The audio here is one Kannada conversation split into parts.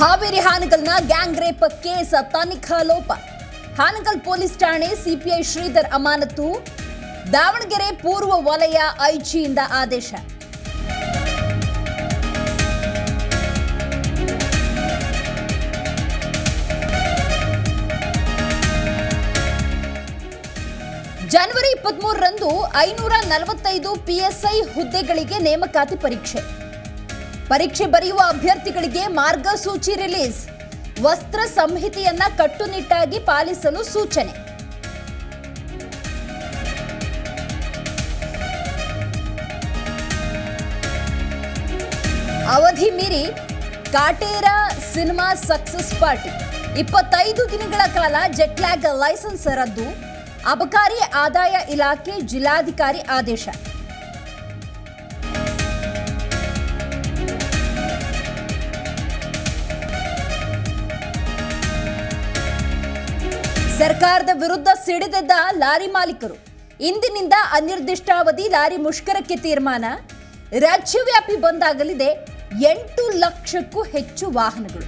ಹಾವೇರಿ ಹಾನಗಲ್ನ ಗ್ಯಾಂಗ್ ರೇಪ್ ಕೇಸ್ ತನಿಖಾ ಲೋಪ. ಹಾನಗಲ್ ಪೊಲೀಸ್ ಠಾಣೆ ಸಿಪಿಐ ಶ್ರೀಧರ್ ಅಮಾನತು ದಾವಣಗೆರೆ ಪೂರ್ವ ವಲಯ ಐಜಿಯಿಂದ ಆದೇಶ. ಜನವರಿ ಇಪ್ಪತ್ಮೂರರಂದು ಐನೂರ ನಲವತ್ತೈದು ಪಿಎಸ್ಐ ಹುದ್ದೆಗಳಿಗೆ ನೇಮಕಾತಿ ಪರೀಕ್ಷೆ. ಪರೀಕ್ಷೆ ಬರೆಯುವ ಅಭ್ಯರ್ಥಿಗಳಿಗೆ ಮಾರ್ಗಸೂಚಿ ರಿಲೀಸ್. ವಸ್ತ್ರ ಸಂಹಿತೆಯನ್ನ ಕಟ್ಟುನಿಟ್ಟಾಗಿ ಪಾಲಿಸಲು ಸೂಚನೆ. ಅವಧಿ ಮೀರಿ ಕಾಟೇರ ಸಿನಿಮಾ ಸಕ್ಸಸ್ ಪಾರ್ಟಿ. ಇಪ್ಪತ್ತೈದು ದಿನಗಳ ಕಾಲ ಜೆಟ್ಲ್ಯಾಗ್ ಲೈಸೆನ್ಸ್ ರದ್ದು. ಅಬಕಾರಿ ಆದಾಯ ಇಲಾಖೆ ಜಿಲ್ಲಾಧಿಕಾರಿ ಆದೇಶ. ಸರ್ಕಾರದ ವಿರುದ್ಧ ಸಿಡಿದೆದ್ದ ಲಾರಿ ಮಾಲೀಕರು. ಇಂದಿನಿಂದ ಅನಿರ್ದಿಷ್ಟಾವಧಿ ಲಾರಿ ಮುಷ್ಕರಕ್ಕೆ ತೀರ್ಮಾನ. ರಾಜ್ಯವ್ಯಾಪಿ ಬಂದಾಗಲಿದೆ ಎಂಟು ಲಕ್ಷಕ್ಕೂ ಹೆಚ್ಚು ವಾಹನಗಳು.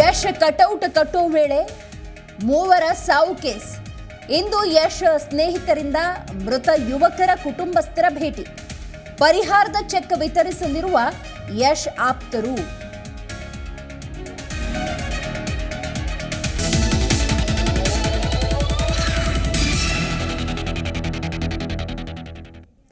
ಯಶ್ ಕಟೌಟ್ ಕಟ್ಟೋ ವೇಳೆ ಮೂವರ ಸಾವು ಕೇಸ್. ಇಂದು ಯಶ್ ಸ್ನೇಹಿತರಿಂದ ಮೃತ ಯುವಕರ ಕುಟುಂಬಸ್ಥರ ಭೇಟಿ. ಪರಿಹಾರದ ಚೆಕ್ ವಿತರಿಸಲಿರುವ ಯಶ್ ಆಪ್ತರು